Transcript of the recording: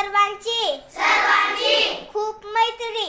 सर्वांची सर्वांची खूप मैत्री.